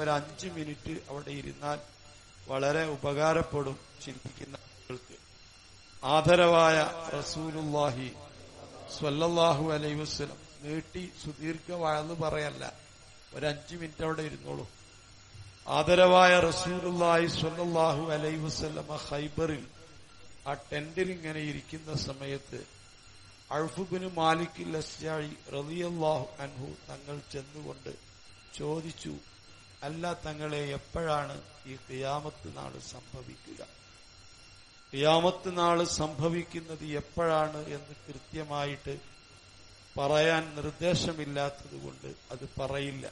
ഒരു അഞ്ച് മിനിറ്റ് അവിടെ ഇരുന്നാൽ വളരെ ഉപകാരപ്പെടും ചിന്തിക്കുന്ന ആളുകൾക്ക്. ആദരവായ റസൂലുല്ലാഹി സ്വല്ലല്ലാഹു അലൈ വസ്ലം നീട്ടി സുദീർഘമായെന്ന് പറയല്ല. ഒരു മിനിറ്റ് അവിടെ ഇരുന്നോളൂ. ആദരവായ റസൂലുല്ലാഹി സ്വല്ലല്ലാഹു അലൈഹി വസ്ലമ ഹൈബറിൽ ആ ടെന്റിൽ ഇങ്ങനെ ഇരിക്കുന്ന സമയത്ത് അഴുഫുബിന് മാലിക്കിൽ അസ്യാഴി റലിയല്ലാഹു അൻഹു തങ്ങൾ ചെന്നുകൊണ്ട് ചോദിച്ചു അല്ല തങ്ങളെ എപ്പോഴാണ് ഈ ഖിയാമത്ത് നാൾ സംഭവിക്കുക? ഖിയാമത്ത് നാൾ സംഭവിക്കുന്നത് എപ്പോഴാണ് എന്ന് കൃത്യമായിട്ട് പറയാൻ നിർദ്ദേശമില്ലാത്തത് കൊണ്ട് അത് പറയില്ല.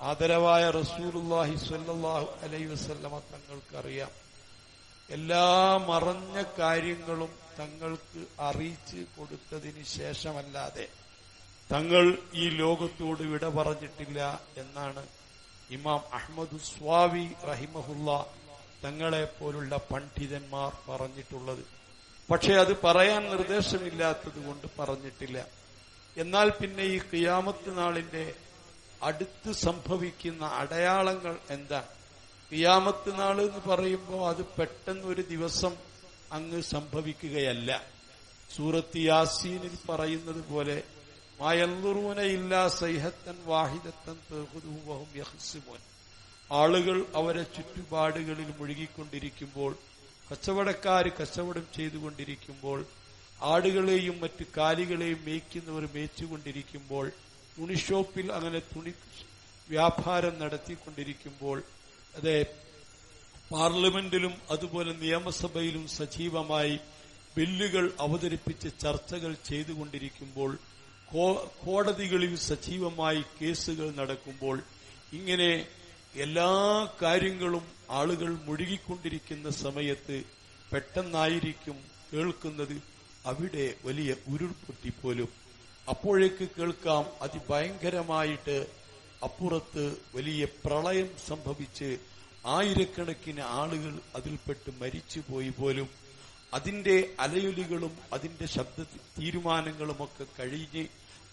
ആദരവായ റസൂലുല്ലാഹി സ്വല്ലല്ലാഹു അലൈ വസല്ലമ തങ്ങൾക്കറിയാം. എല്ലാ മറഞ്ഞ കാര്യങ്ങളും തങ്ങൾക്ക് അറിയിച്ച് കൊടുത്തതിന് ശേഷമല്ലാതെ തങ്ങൾ ഈ ലോകത്തോട് വിട പറഞ്ഞിട്ടില്ല എന്നാണ് ഇമാം അഹമ്മദ് സ്വാവി റഹിമഹുല്ല തങ്ങളെ പോലുള്ള പണ്ഡിതന്മാർ പറഞ്ഞിട്ടുള്ളത്. പക്ഷെ അത് പറയാൻ നിർദ്ദേശമില്ലാത്തത് കൊണ്ട് പറഞ്ഞിട്ടില്ല. എന്നാൽ പിന്നെ ഈ കിയാമത്ത് നാളിന്റെ അടുത്ത് സംഭവിക്കുന്ന അടയാളങ്ങൾ എന്താ? കിയാമത്ത് നാൾ എന്ന് പറയുമ്പോൾ അത് പെട്ടെന്നൊരു ദിവസം അങ്ങ് സംഭവിക്കുകയല്ല. സൂറത്ത് യാസീനിൽ പറയുന്നത് പോലെ ആളുകൾ അവരെ ചുറ്റുപാടുകളിൽ മുഴുകിക്കൊണ്ടിരിക്കുമ്പോൾ കച്ചവടക്കാർ കച്ചവടം ചെയ്തുകൊണ്ടിരിക്കുമ്പോൾ ആടുകളെയും മറ്റ് കാലികളെയും മേയ്ക്കുന്നവർ മേച്ചുകൊണ്ടിരിക്കുമ്പോൾ തുണിഷോപ്പിൽ അങ്ങനെ തുണി വ്യാപാരം നടത്തിക്കൊണ്ടിരിക്കുമ്പോൾ അതെ പാർലമെന്റിലും അതുപോലെ നിയമസഭയിലും സജീവമായി ബില്ലുകൾ അവതരിപ്പിച്ച് ചർച്ചകൾ ചെയ്തുകൊണ്ടിരിക്കുമ്പോൾ കോടതികളിൽ സജീവമായി കേസുകൾ നടക്കുമ്പോൾ ഇങ്ങനെ എല്ലാ കാര്യങ്ങളും ആളുകൾ മുഴുകിക്കൊണ്ടിരിക്കുന്ന സമയത്ത് പെട്ടെന്നായിരിക്കും കേൾക്കുന്നത് അവിടെ വലിയ ഉരുൾപൊട്ടി പോലും. അപ്പോഴേക്ക് കേൾക്കാം അതിഭയങ്കരമായിട്ട് അപ്പുറത്ത് വലിയ പ്രളയം സംഭവിച്ച് ആയിരക്കണക്കിന് ആളുകൾ അതിൽപ്പെട്ട് മരിച്ചുപോയി പോലും. അതിന്റെ അലയൊലികളും അതിന്റെ ശബ്ദ തീരുമാനങ്ങളുമൊക്കെ കഴിഞ്ഞ്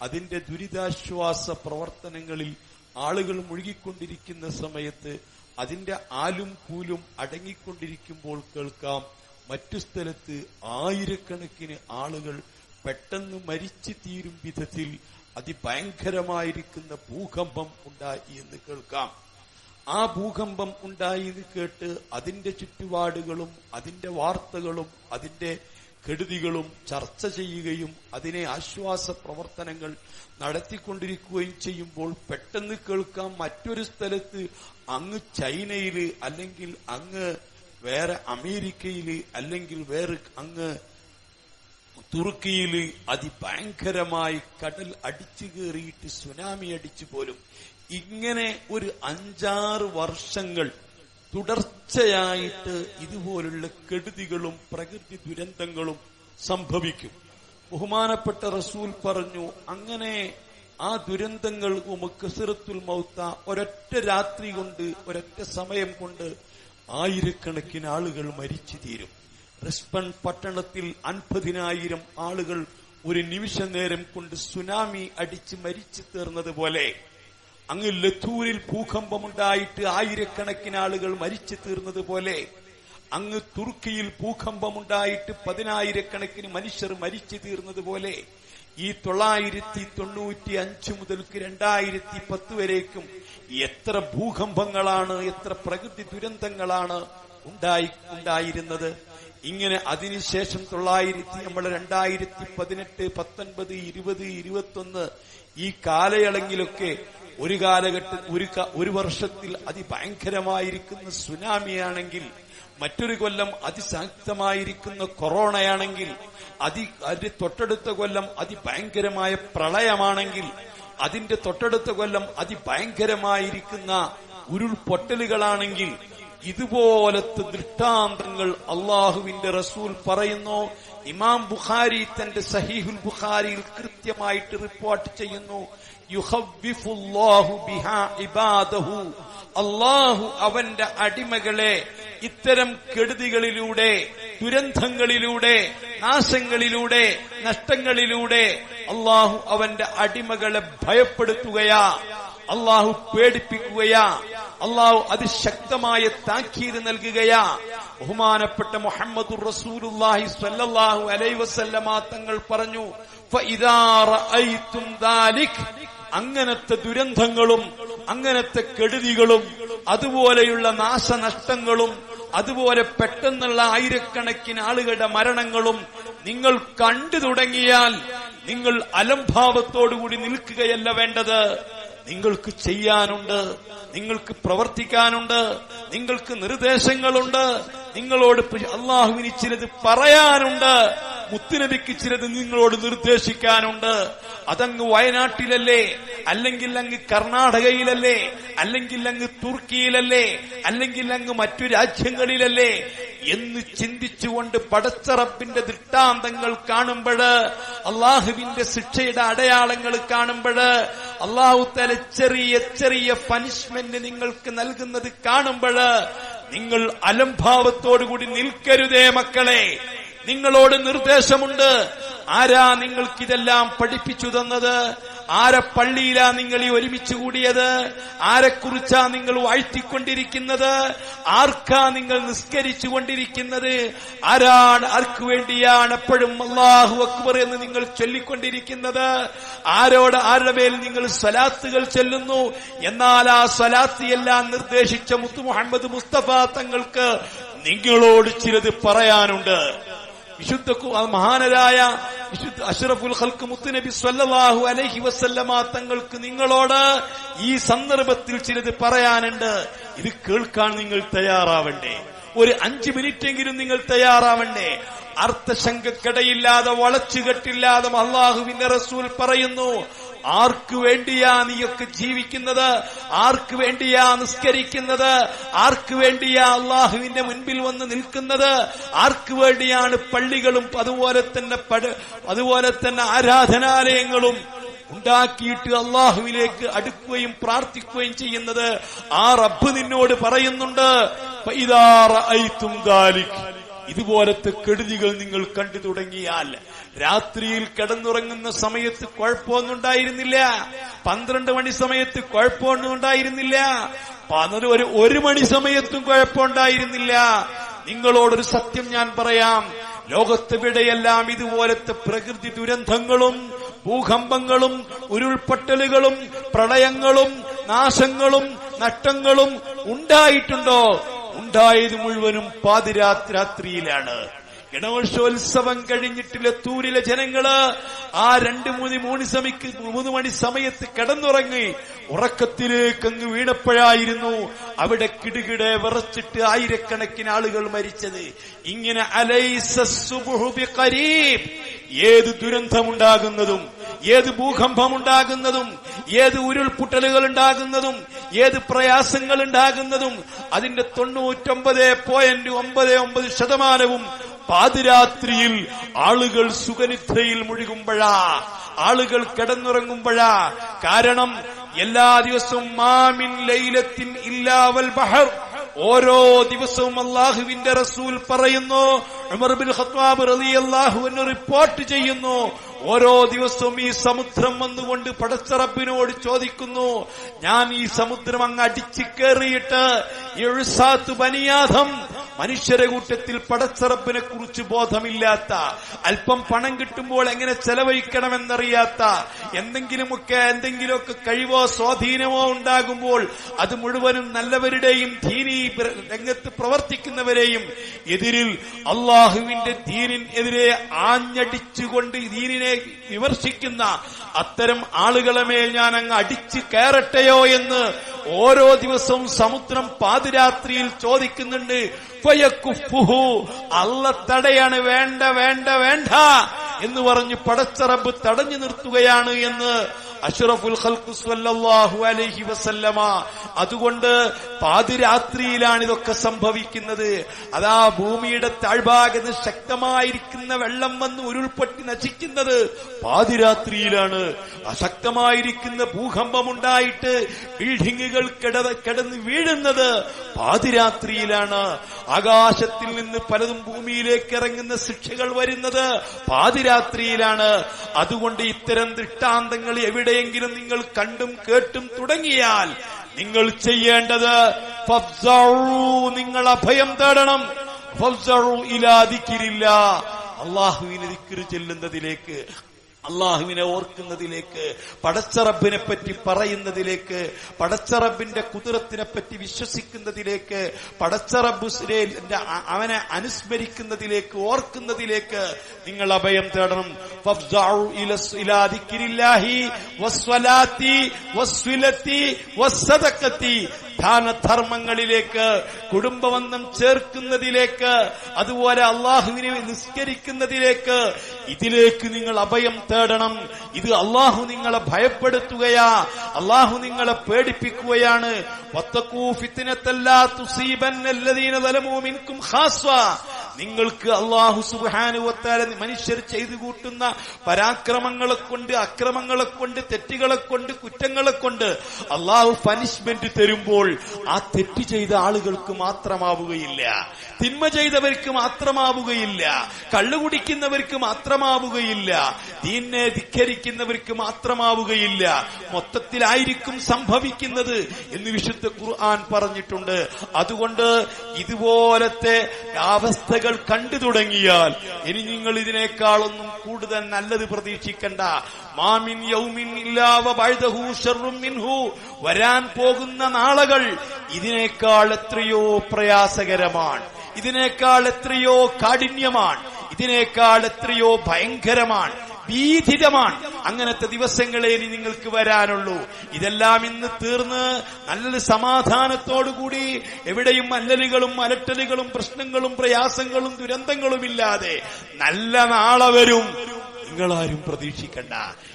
അതിന്റെ ദുരിതാശ്വാസ പ്രവർത്തനങ്ങളിൽ ആളുകൾ മുഴുകിക്കൊണ്ടിരിക്കുന്ന സമയത്ത് അതിന്റെ ആലും കൂലും അടങ്ങിക്കൊണ്ടിരിക്കുമ്പോൾ കേൾക്കാം മറ്റു സ്ഥലത്ത് ആയിരക്കണക്കിന് ആളുകൾ പെട്ടെന്ന് മരിച്ചു തീരും വിധത്തിൽ അതിഭയങ്കരമായിരിക്കുന്ന ഭൂകമ്പം ഉണ്ടായി എന്ന് കേൾക്കാം. ആ ഭൂകമ്പം ഉണ്ടായി എന്ന് കേട്ട് അതിന്റെ ചുറ്റുപാടുകളും അതിന്റെ വാർത്തകളും അതിന്റെ കെടുതികളും ചർച്ച ചെയ്യുകയും അതിനെ ആശ്വാസ പ്രവർത്തനങ്ങൾ നടത്തിക്കൊണ്ടിരിക്കുകയും ചെയ്യുമ്പോൾ പെട്ടെന്ന് കേൾക്കാം മറ്റൊരു സ്ഥലത്ത് അങ്ങ് ചൈനയിൽ അല്ലെങ്കിൽ അങ്ങ് വേറെ അമേരിക്കയിൽ അല്ലെങ്കിൽ വേറെ അങ്ങ് തുർക്കിയിൽ അതിഭയങ്കരമായി കടൽ അടിച്ചു കയറിയിട്ട് സുനാമി അടിച്ചു പോലും ഇങ്ങനെ ഒരു അഞ്ചാറ് വർഷങ്ങൾ തുടർച്ചയായിട്ട് ഇതുപോലുള്ള കെടുതികളും പ്രകൃതി ദുരന്തങ്ങളും സംഭവിക്കും. ബഹുമാനപ്പെട്ട റസൂൽ പറഞ്ഞു അങ്ങനെ ആ ദുരന്തങ്ങൾ കസറത്തുൽ മൗത്ത ഒരൊറ്റ രാത്രി കൊണ്ട് ഒരൊറ്റ സമയം കൊണ്ട് ആയിരക്കണക്കിന് ആളുകൾ മരിച്ചു തീരും. റിസ്ബൺ പട്ടണത്തിൽ അൻപതിനായിരം ആളുകൾ ഒരു നിമിഷ നേരം കൊണ്ട് സുനാമി അടിച്ച് മരിച്ചു തീർന്നതുപോലെ അങ്ങ് ലത്തൂരിൽ ഭൂകമ്പമുണ്ടായിട്ട് ആയിരക്കണക്കിന് ആളുകൾ മരിച്ചു തീർന്നതുപോലെ അങ്ങ് തുർക്കിയിൽ ഭൂകമ്പമുണ്ടായിട്ട് പതിനായിരക്കണക്കിന് മനുഷ്യർ മരിച്ചു തീർന്നതുപോലെ ഈ തൊള്ളായിരത്തി തൊണ്ണൂറ്റി അഞ്ച് മുതൽക്ക് രണ്ടായിരത്തി പത്ത് വരേക്കും എത്ര ഭൂകമ്പങ്ങളാണ് എത്ര പ്രകൃതി ദുരന്തങ്ങളാണ് ഉണ്ടായി ഉണ്ടായിരുന്നത്. ഇങ്ങനെ അതിനുശേഷം തൊള്ളായിരത്തി നമ്മൾ രണ്ടായിരത്തി പതിനെട്ട് പത്തൊൻപത് ഇരുപത് ഇരുപത്തൊന്ന് ഈ കാലയളങ്ങിലൊക്കെ ഒരു കാലഘട്ട ഒരു ഒരു വർഷത്തിൽ അതിഭയങ്കരമായിരിക്കുന്ന സുനാമിയാണെങ്കിൽ മറ്റൊരു കൊല്ലം അതിശക്തമായിരിക്കുന്ന കൊറോണയാണെങ്കിൽ അതി അതിന്റെ തൊട്ടടുത്ത കൊല്ലം അതിഭയങ്കരമായ പ്രളയമാണെങ്കിൽ അതിന്റെ തൊട്ടടുത്ത കൊല്ലം അതിഭയങ്കരമായിരിക്കുന്ന ഉരുൾപൊട്ടലുകളാണെങ്കിൽ ഇതുപോലത്തെ ദൃഷ്ടാന്തങ്ങൾ അള്ളാഹുവിന്റെ റസൂൽ പറയുന്നു. ഇമാം ബുഖാരി തന്റെ സഹീഹുൽ ബുഖാരിയിൽ കൃത്യമായിട്ട് റിപ്പോർട്ട് ചെയ്യുന്നു. അള്ളാഹു അവന്റെ അടിമകളെ ഇത്തരം കെടുതികളിലൂടെ ദുരന്തങ്ങളിലൂടെ നാശങ്ങളിലൂടെ നഷ്ടങ്ങളിലൂടെ അള്ളാഹു അവന്റെ അടിമകളെ ഭയപ്പെടുത്തുകയാ. അള്ളാഹു പേടിപ്പിക്കുകയാ. അള്ളാഹു അതിശക്തമായ താക്കീത് നൽകുകയാ. ബഹുമാനപ്പെട്ട മുഹമ്മദ് റസൂലുള്ളാഹി സ്വല്ലല്ലാഹു അലൈഹി വസല്ലമ തങ്ങൾ പറഞ്ഞു ഫഇദാ റഅയ്തും ദാലിക് അങ്ങനത്തെ ദുരന്തങ്ങളും അങ്ങനത്തെ കെടുതികളും അതുപോലെയുള്ള നാശനഷ്ടങ്ങളും അതുപോലെ പെട്ടെന്നുള്ള ആയിരക്കണക്കിന് ആളുകളുടെ മരണങ്ങളും നിങ്ങൾ കണ്ടു തുടങ്ങിയാൽ നിങ്ങൾ അലംഭാവത്തോടുകൂടി നിൽക്കുകയല്ല വേണ്ടത്. നിങ്ങൾക്ക് ചെയ്യാനുണ്ട് നിങ്ങൾക്ക് പ്രവർത്തിക്കാനുണ്ട് നിങ്ങൾക്ക് നിർദ്ദേശങ്ങളുണ്ട് നിങ്ങളോട് അള്ളാഹുവിന് ചിലത് പറയാനുണ്ട്. മുത്തുനബിക്ക് ചിലത് നിങ്ങളോട് നിർദ്ദേശിക്കാനുണ്ട്. അതങ്ങ് വയനാട്ടിലല്ലേ അല്ലെങ്കിൽ അങ്ങ് കർണാടകയിലല്ലേ അല്ലെങ്കിൽ അങ്ങ് തുർക്കിയിലല്ലേ അല്ലെങ്കിൽ അങ്ങ് മറ്റു രാജ്യങ്ങളിലല്ലേ എന്ന് ചിന്തിച്ചുകൊണ്ട് പടച്ചറപ്പിന്റെ ദൃഷ്ടാന്തങ്ങൾ കാണുമ്പോൾ അള്ളാഹുവിന്റെ ശിക്ഷയുടെ അടയാളങ്ങൾ കാണുമ്പോൾ അള്ളാഹു തല ചെറിയ ചെറിയ പനിഷ്മെന്റ് നിങ്ങൾക്ക് നൽകുന്നത് കാണുമ്പോൾ നിങ്ങൾ അലംഭാവത്തോടുകൂടി നിൽക്കരുതേ മക്കളെ. നിങ്ങളോട് നിർദ്ദേശമുണ്ട്. ആരാ നിങ്ങൾക്കിതെല്ലാം പഠിപ്പിച്ചു തന്നത്? ആരെ പള്ളിയിലാ നിങ്ങൾ ഈ ഒരുമിച്ച് കൂടിയത്? ആരെക്കുറിച്ചാ നിങ്ങൾ വാഴ്ത്തിക്കൊണ്ടിരിക്കുന്നത്? ആർക്കാ നിങ്ങൾ നിസ്കരിച്ചു കൊണ്ടിരിക്കുന്നത് ആരാണ് ആർക്കു വേണ്ടിയാണ് എപ്പോഴും അള്ളാഹു അക്ബർ എന്ന് നിങ്ങൾ ചൊല്ലിക്കൊണ്ടിരിക്കുന്നത്? ആരോട് ആരുടെ മേൽ നിങ്ങൾ സ്വലാത്തുകൾ ചെല്ലുന്നു? എന്നാൽ ആ സ്വലാത്ത് എല്ലാം നിർദ്ദേശിച്ച മുത്തു മുഹമ്മദ് മുസ്തഫ തങ്ങൾക്ക് നിങ്ങളോട് ചിലത് പറയാനുണ്ട്. വിശുദ്ധ മഹാനരായ വിശുദ്ധ അഷ്റഫുൽ ഖൽക്ക് മുത്തുനബി സ്വല്ലല്ലാഹു അലഹി വസല്ലമ തങ്ങൾക്ക് നിങ്ങളോട് ഈ സന്ദർഭത്തിൽ ചിലത് പറയാനുണ്ട്. ഇത് കേൾക്കാൻ നിങ്ങൾ തയ്യാറാവണ്ടേ? ഒരു അഞ്ചു മിനിറ്റെങ്കിലും നിങ്ങൾ തയ്യാറാവണ്ടേ? അർത്ഥശങ്കക്കിടയില്ലാതെ വളച്ചുകെട്ടില്ലാതെ അള്ളാഹുവിന്റെ റസൂൽ പറയുന്നു ആർക്കു വേണ്ടിയാ നീയൊക്കെ ജീവിക്കുന്നത്? ആർക്കു വേണ്ടിയാ നിസ്കരിക്കുന്നത്? ആർക്കു വേണ്ടിയാ അള്ളാഹുവിന്റെ മുൻപിൽ വന്ന് നിൽക്കുന്നത്? ആർക്കു വേണ്ടിയാണ് പള്ളികളും അതുപോലെ തന്നെ അതുപോലെ തന്നെ ആരാധനാലയങ്ങളും ഉണ്ടാക്കിയിട്ട് അള്ളാഹുവിലേക്ക് അടുക്കുകയും പ്രാർത്ഥിക്കുകയും ചെയ്യുന്നത്? ആ റബ്ബ് നിന്നോട് പറയുന്നുണ്ട്. ഇതുപോലത്തെ കെടുതികൾ നിങ്ങൾ കണ്ടു തുടങ്ങിയാൽ രാത്രിയിൽ കിടന്നുറങ്ങുന്ന സമയത്ത് കുഴപ്പമൊന്നും ഉണ്ടായിരുന്നില്ല പന്ത്രണ്ട് മണി സമയത്ത് കുഴപ്പമൊന്നും ഉണ്ടായിരുന്നില്ല പതിനൊരു ഒരു ഒരു മണി സമയത്തും കുഴപ്പമുണ്ടായിരുന്നില്ല. നിങ്ങളോടൊരു സത്യം ഞാൻ പറയാം. ലോകത്തെവിടെയെല്ലാം ഇതുപോലത്തെ പ്രകൃതി ദുരന്തങ്ങളും ഭൂകമ്പങ്ങളും ഉരുൾപൊട്ടലുകളും പ്രളയങ്ങളും നാശങ്ങളും നഷ്ടങ്ങളും ഉണ്ടായിട്ടുണ്ടോ? ഉണ്ടായത് മുഴുവനും പാതിരാത്രാത്രിയിലാണ്. ഗണോത്സവോത്സവം കഴിഞ്ഞിട്ട് ലത്തൂരിലെ ജനങ്ങൾ. ആ രണ്ട് മൂന്ന് മൂന്ന് സമയക്ക് മൂന്ന് മണി സമയത്ത് കിടന്നുറങ്ങി ഉറക്കത്തിലേക്ക് അങ്ങ് വീണപ്പോഴായിരുന്നു അവിടെ കിടുകിടെ വിറച്ചിട്ട് ആയിരക്കണക്കിന് ആളുകൾ മരിച്ചത്. ഇങ്ങനെ അലൈസ സുബ്ഹു ബിഖരീബ്. ഏത് ദുരന്തമുണ്ടാകുന്നതും ഏത് ഭൂകമ്പമുണ്ടാകുന്നതും ഏത് ഉരുൾപൊട്ടലുകൾ ഉണ്ടാകുന്നതും ഏത് പ്രയാസങ്ങൾ ഉണ്ടാകുന്നതും അതിന്റെ തൊണ്ണൂറ്റൊമ്പത് പോയിന്റ് ഒമ്പത് ഒമ്പത് ശതമാനവും പാതിരാത്രിയിൽ ആളുകൾ സുഖനിദ്രയിൽ മുഴുകുമ്പോഴാ ആളുകൾ കിടന്നുറങ്ങുമ്പോഴാ. കാരണം എല്ലാ ദിവസവും മാമിൻ ലൈലത്തിൻ ഇല്ലാവൽ ബഹർ. ഓരോ ദിവസവും അള്ളാഹുവിന്റെ റസൂൽ പറയുന്നു ഉമർ ബിൻ ഖത്താബ് റളിയല്ലാഹു അൻഹു റിപ്പോർട്ട് ചെയ്യുന്നു ഓരോ ദിവസവും ഈ സമുദ്രം വന്നുകൊണ്ട് പടച്ചറബിനോട് ചോദിക്കുന്നു ഞാൻ ഈ സമുദ്രം അങ്ങ് അടിച്ചു കയറിയിട്ട് എഴുസാത്ത് ബനിയാധം മനുഷ്യരെ കൂട്ടത്തിൽ പടച്ചറബിനെ കുറിച്ച് ബോധമില്ലാത്ത അല്പം പണം കിട്ടുമ്പോൾ എങ്ങനെ ചെലവഴിക്കണമെന്നറിയാത്ത എന്തെങ്കിലുമൊക്കെ എന്തെങ്കിലുമൊക്കെ കഴിവോ സ്വാധീനമോ ഉണ്ടാകുമ്പോൾ അത് മുഴുവനും നല്ലവരുടെയും പ്ര- രംഗത്ത് പ്രവർത്തിക്കുന്നവരെയും എതിരിൽ അള്ളാഹുവിന്റെ ധീനിനെതിരെ ആഞ്ഞടിച്ചുകൊണ്ട് ദീനിനെ വിമർശിക്കുന്ന അത്തരം ആളുകളെ മേൽ ഞാൻ അങ്ങ് അടിച്ചു കയറട്ടെയോ എന്ന് ഓരോ ദിവസവും സമുദ്രം പാതിരാത്രിയിൽ ചോദിക്കുന്നുണ്ട്. അള്ള തടയാണ് വേണ്ട വേണ്ട വേണ്ട എന്ന് പറഞ്ഞ് പടച്ചറബ് തടഞ്ഞു നിർത്തുകയാണ് എന്ന് അഷ്റഫുൽ ഖൽഖു സ്വല്ലല്ലാഹു അലൈഹി വസല്ലമ. അതുകൊണ്ട് പാതിരാത്രിയിലാണ് ഇതൊക്കെ സംഭവിക്കുന്നത്. അതാ ഭൂമിയുടെ താഴ്ഭാഗത്ത് ശക്തമായിരിക്കുന്ന വെള്ളം വന്ന് ഉരുൾപൊട്ടി നശിക്കുന്നത് പാതിരാത്രിയിലാണ്. അശക്തമായിരിക്കുന്ന ഭൂകമ്പമുണ്ടായിട്ട് ബിൽഡിങ്ങുകൾ കിട കിടന്ന് വീഴുന്നത് പാതിരാത്രിയിലാണ്. ആകാശത്തിൽ നിന്ന് പലതും ഭൂമിയിലേക്ക് ഇറങ്ങുന്ന ശിക്ഷകൾ വരുന്നത് പാതിരാത്രിയിലാണ്. അതുകൊണ്ട് ഇത്തരം ദൃഷ്ടാന്തങ്ങൾ എവിടെയെങ്കിലും നിങ്ങൾ കണ്ടും കേട്ടും തുടങ്ങിയാൽ നിങ്ങൾ ചെയ്യേണ്ടത് നിങ്ങൾ അഭയം തേടണം ഫഫ്സഉ ഇലാ ദിക്രില്ല. അള്ളാഹുവിന് ദിക്ർ ചെല്ലുന്നതിലേക്ക് അള്ളാഹുവിനെ ഓർക്കുന്നതിലേക്ക് പടച്ചറബിനെ പറ്റി പറയുന്നതിലേക്ക് പടച്ചറബിന്റെ കുതിരത്തിനെ പറ്റി വിശ്വസിക്കുന്നതിലേക്ക് പടച്ചറബുസിനെ അവനെ അനുസ്മരിക്കുന്നതിലേക്ക് ഓർക്കുന്നതിലേക്ക് നിങ്ങൾ അഭയം തേടണം വസ്സദഖത്തി ദാനധർമ്മങ്ങളിലേക്ക് കുടുംബബന്ധം ചേർക്കുന്നതിലേക്ക് അതുപോലെ അള്ളാഹുവിനെ നിസ്കരിക്കുന്നതിലേക്ക് ഇതിലേക്ക് നിങ്ങൾ അഭയം തേടണം. ഇത് അള്ളാഹു നിങ്ങളെ ഭയപ്പെടുത്തുകയാ. അള്ളാഹു നിങ്ങളെ പേടിപ്പിക്കുകയാണ്. നിങ്ങൾക്ക് അള്ളാഹു സുബാനുവത്താല മനുഷ്യർ ചെയ്തു കൂട്ടുന്ന പരാക്രമങ്ങളെ കൊണ്ട് അക്രമങ്ങളെ കൊണ്ട് തെറ്റുകളെ കൊണ്ട് കുറ്റങ്ങളെ കൊണ്ട് അള്ളാഹു പനിഷ്മെന്റ് തരുമ്പോൾ ആ തെറ്റ് ചെയ്ത ആളുകൾക്ക് മാത്രമാവുകയില്ല. തിന്മ ചെയ്തവർക്ക് മാത്രമാവുകയില്ല. കള്ളുകുടിക്കുന്നവർക്ക് മാത്രമാവുകയില്ല. ദീനെ ധിക്കരിക്കുന്നവർക്ക് മാത്രമാവുകയില്ല. മൊത്തത്തിലായിരിക്കും സംഭവിക്കുന്നത് എന്ന് വിശുദ്ധ ഖുർആൻ പറഞ്ഞിട്ടുണ്ട്. അതുകൊണ്ട് ഇതുപോലത്തെ അവസ്ഥകൾ കണ്ടു തുടങ്ങിയാൽ ഇനി നിങ്ങൾ ഇതിനേക്കാളൊന്നും കൂടുതൽ നല്ലത് പ്രതീക്ഷിക്കണ്ട. മാമിൻ യൗമിൻ ഇല്ലാവ മിൻഹു. വരാൻ പോകുന്ന നാളുകൾ ഇതിനേക്കാൾ എത്രയോ പ്രയാസകരമാണ്. ഇതിനേക്കാൾ എത്രയോ കാഠിന്യമാണ്. ഇതിനേക്കാൾ എത്രയോ ഭയങ്കരമാണ്. ഭീതിതമാണ് അങ്ങനത്തെ ദിവസങ്ങളെ ഇനി നിങ്ങൾക്ക് വരാനുള്ളൂ. ഇതെല്ലാം ഇന്ന് തീർന്ന് നല്ലൊരു സമാധാനത്തോടുകൂടി എവിടെയും അല്ലലുകളും അലട്ടലുകളും പ്രശ്നങ്ങളും പ്രയാസങ്ങളും ദുരന്തങ്ങളും ഇല്ലാതെ നല്ല നാളെ വരും. നിങ്ങളാരും പ്രതീക്ഷിക്കണ്ട.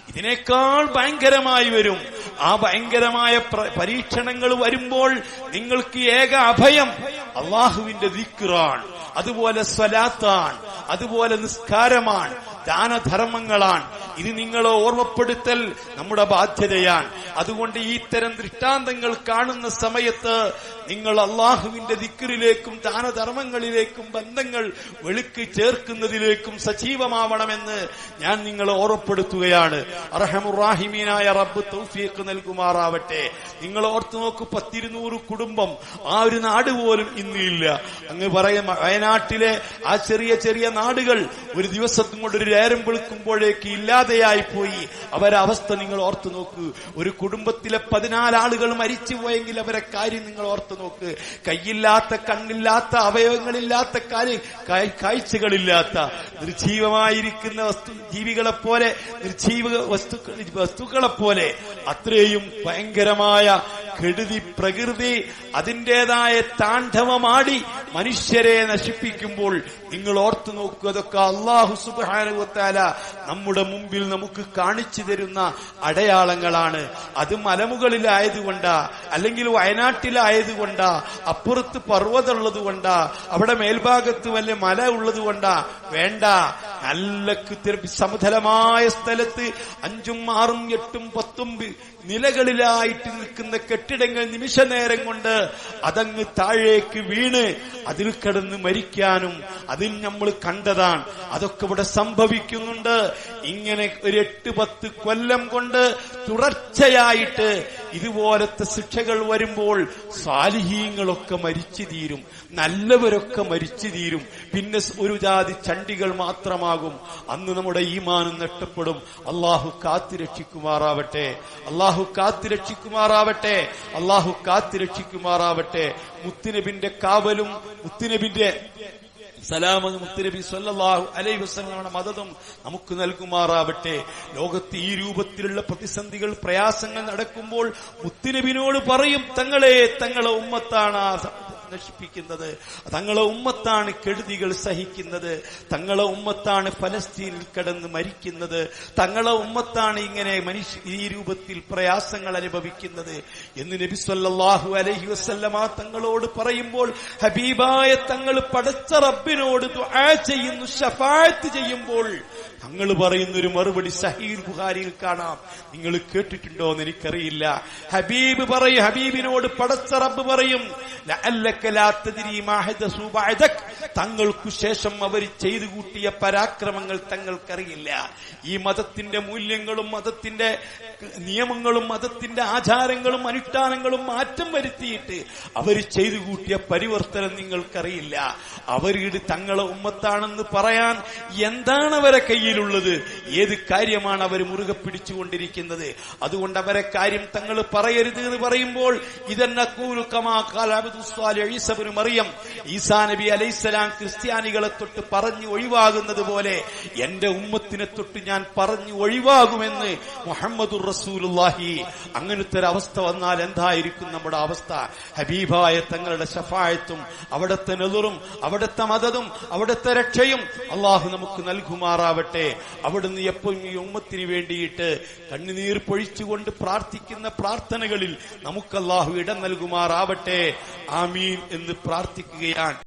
ഇതിനേക്കാൾ ഭയങ്കരമായി വരും. ആ ഭയങ്കരമായ പരീക്ഷണങ്ങൾ വരുമ്പോൾ നിങ്ങൾക്ക് ഏക അഭയം അള്ളാഹുവിന്റെ ദിക്റാണ്. അതുപോലെ സ്വലാത്താണ്. അതുപോലെ നിസ്കാരമാണ്. ദാനധർമ്മങ്ങളാണ്. ഇത് നിങ്ങളെ ഓർമ്മപ്പെടുത്തൽ നമ്മുടെ ബാധ്യതയാണ്. അതുകൊണ്ട് ഈ തരം ദൃഷ്ടാന്തങ്ങൾ കാണുന്ന സമയത്ത് നിങ്ങൾ അള്ളാഹുവിന്റെ ദിക്കറിലേക്കും ദാനധർമ്മങ്ങളിലേക്കും ബന്ധങ്ങൾ വെളുക്കി ചേർക്കുന്നതിലേക്കും സജീവമാവണമെന്ന് ഞാൻ നിങ്ങളെ ഓർമ്മപ്പെടുത്തുകയാണ്. അർഹമുറാഹിമീനായ റബ്ബ് തൗഫീഖ് നൽകുമാറാവട്ടെ. നിങ്ങൾ ഓർത്തു നോക്കൂ പത്തിരുന്നൂറ് കുടുംബം ആ ഒരു നാട് പോലും ഇന്നില്ല. അങ്ങ് പറയുന്ന വയനാട്ടിലെ ആ ചെറിയ ചെറിയ നാടുകൾ ഒരു ദിവസത്തും കൊണ്ട് ഒരു നേരം വിളിക്കുമ്പോഴേക്ക് ഇല്ലാതെയായി പോയി. അവരെ അവസ്ഥ നിങ്ങൾ ഓർത്തു നോക്ക്. ഒരു കുടുംബത്തിലെ പതിനാലാളുകൾ മരിച്ചു പോയെങ്കിൽ അവരെ കാര്യം നിങ്ങൾ ഓർത്തു നോക്ക്. കൈയില്ലാത്ത കണ്ണില്ലാത്ത അവയവങ്ങളില്ലാത്ത കാര്യം കാഴ്ചകളില്ലാത്ത നിർജീവമായിരിക്കുന്ന വസ്തു ജീവികളെ പോലെ നിർജീവ വസ്തു വസ്തുക്കളെ പോലെ അത്രയും ഭയങ്കരമായ കെടുതി പ്രകൃതി അതിന്റെതായ താണ്ഡവമാടി മനുഷ്യരെ നശിപ്പിക്കുമ്പോൾ നിങ്ങൾ ഓർത്തു നോക്കുക അതൊക്കെ അള്ളാഹു സുബാനുവത്താല നമ്മുടെ മുമ്പിൽ നമുക്ക് കാണിച്ചു തരുന്ന അടയാളങ്ങളാണ്. അത് മലമുകളിലായതുകൊണ്ടാ അല്ലെങ്കിൽ വയനാട്ടിലായതുകൊണ്ടാ അപ്പുറത്ത് പർവതമുള്ളത് കൊണ്ടാ അവിടെ മേൽഭാഗത്ത് വല്ല മല ഉള്ളത് കൊണ്ടാ വേണ്ട. നല്ല സമതലമായ സ്ഥലത്ത് അഞ്ചും ആറും എട്ടും പത്തും നിലകളിലായിട്ട് നിൽക്കുന്ന കെട്ടിടങ്ങൾ നിമിഷ നേരം കൊണ്ട് അതങ്ങ് താഴേക്ക് വീണ് അതിൽ കിടന്ന് മരിക്കാനും അതിൽ നമ്മൾ കണ്ടതാണ്. അതൊക്കെ ഇവിടെ സംഭവിക്കുന്നുണ്ട്. ഇങ്ങനെ ഒരു എട്ട് പത്ത് കൊല്ലം കൊണ്ട് തുടർച്ചയായിട്ട് ഇതുപോലത്തെ ശിക്ഷകൾ വരുമ്പോൾ സാലിഹീങ്ങളൊക്കെ മരിച്ചു തീരും നല്ലവരൊക്കെ മരിച്ചു തീരും. പിന്നെ ഒരു ജാതി ചണ്ടികൾ മാത്രമാകും. അന്ന് നമ്മുടെ ഈമാനം നഷ്ടപ്പെടും. അള്ളാഹു കാത്തിരക്ഷിക്കുമാറാവട്ടെ അള്ളാഹു കാത്തിരക്ഷിക്കുമാറാവട്ടെ അള്ളാഹു കാത്തിരക്ഷിക്കുമാറാവട്ടെ മുത്തുനബിന്റെ കാവലും മുത്തുനബിന്റെ സലാമത് മുത്തുനബി സല്ലാഹു അലൈഹി വസല്ലമയുടെ മതതും നമുക്ക് നൽകുമാറാവട്ടെ. ലോകത്ത് ഈ രൂപത്തിലുള്ള പ്രതിസന്ധികൾ പ്രയാസങ്ങൾ നടക്കുമ്പോൾ മുത്തുനബിനോട് പറയും തങ്ങളെ തങ്ങളെ ഉമ്മത്താണ് ആ നശിപ്പിക്കുന്നത് തങ്ങളെ ഉമ്മത്താണ് കെടുതികൾ സഹിക്കുന്നത്. തങ്ങളെ ഉമ്മത്താണ് ഫലസ്തീനിൽ കിടന്ന് മരിക്കുന്നത്. തങ്ങളെ ഉമ്മത്താണ് ഇങ്ങനെ മനുഷ്യ ഈ രൂപത്തിൽ പ്രയാസങ്ങൾ അനുഭവിക്കുന്നത്. എന്ന് നബി സല്ലാഹു അലഹി വസല്ലമ തങ്ങളോട് പറയുമ്പോൾ ഹബീബായ തങ്ങൾ പടച്ച റബ്ബിനോട് ചെയ്യുന്നു ഷഫായത്ത് ചെയ്യുമ്പോൾ തങ്ങൾ പറയുന്ന ഒരു മറുപടി സഹീൽ ബുഹാരിയിൽ കാണാം. നിങ്ങൾ കേട്ടിട്ടുണ്ടോ എന്ന് എനിക്കറിയില്ല. ഹബീബ് പറയും ഹബീബിനോട് പടച്ച റബ്ബ് പറയും തങ്ങൾക്കു ശേഷം അവർ ചെയ്തു കൂട്ടിയ പരാക്രമങ്ങൾ തങ്ങൾക്കറിയില്ല. ഈ മതത്തിന്റെ മൂല്യങ്ങളും മതത്തിന്റെ നിയമങ്ങളും മതത്തിന്റെ ആചാരങ്ങളും അനുഷ്ഠാനങ്ങളും മാറ്റം വരുത്തിയിട്ട് അവർ ചെയ്തു കൂട്ടിയ പരിവർത്തനം നിങ്ങൾക്കറിയില്ല. അവരീട് തങ്ങളെ ഉമ്മത്താണെന്ന് പറയാൻ എന്താണ് അവരെ കയ്യിലുള്ളത്? ഏത് കാര്യമാണ് അവർ മുറുകെ പിടിച്ചുകൊണ്ടിരിക്കുന്നത്? അതുകൊണ്ട് അവരെ കാര്യം തങ്ങൾ പറയരുത് എന്ന് പറയുമ്പോൾ ഇതെന്നെ മറിയം. ഈസാ നബി അലൈസലാം ക്രിസ്ത്യാനികളെ തൊട്ട് പറഞ്ഞു ഒഴിവാകുന്നത് പോലെ എന്റെ ഉമ്മത്തിനെ തൊട്ട് ഞാൻ പറഞ്ഞു ഒഴിവാകുമെന്ന് മുഹമ്മദുർ റസൂലുള്ളാഹി. അങ്ങനത്തെ ഒരു അവസ്ഥ വന്നാൽ എന്തായിരിക്കും നമ്മുടെ അവസ്ഥ? ഹബീബായ തങ്ങളുടെ ശഫായത്തും അവിടുത്തെ നെതുറും അവിടുത്തെ മതതും അവിടുത്തെ രക്ഷയും അള്ളാഹു നമുക്ക് നൽകുമാറാവട്ടെ. അവിടുന്ന് എപ്പോഴും ഈ ഉമ്മത്തിന് വേണ്ടിയിട്ട് കണ്ണുനീർ പൊഴിച്ചുകൊണ്ട് പ്രാർത്ഥിക്കുന്ന പ്രാർത്ഥനകളിൽ നമുക്ക് അള്ളാഹു ഇടം നൽകുമാറാവട്ടെ. ആമീൻ എന്ന് പ്രാർത്ഥിക്കുകയാണ്.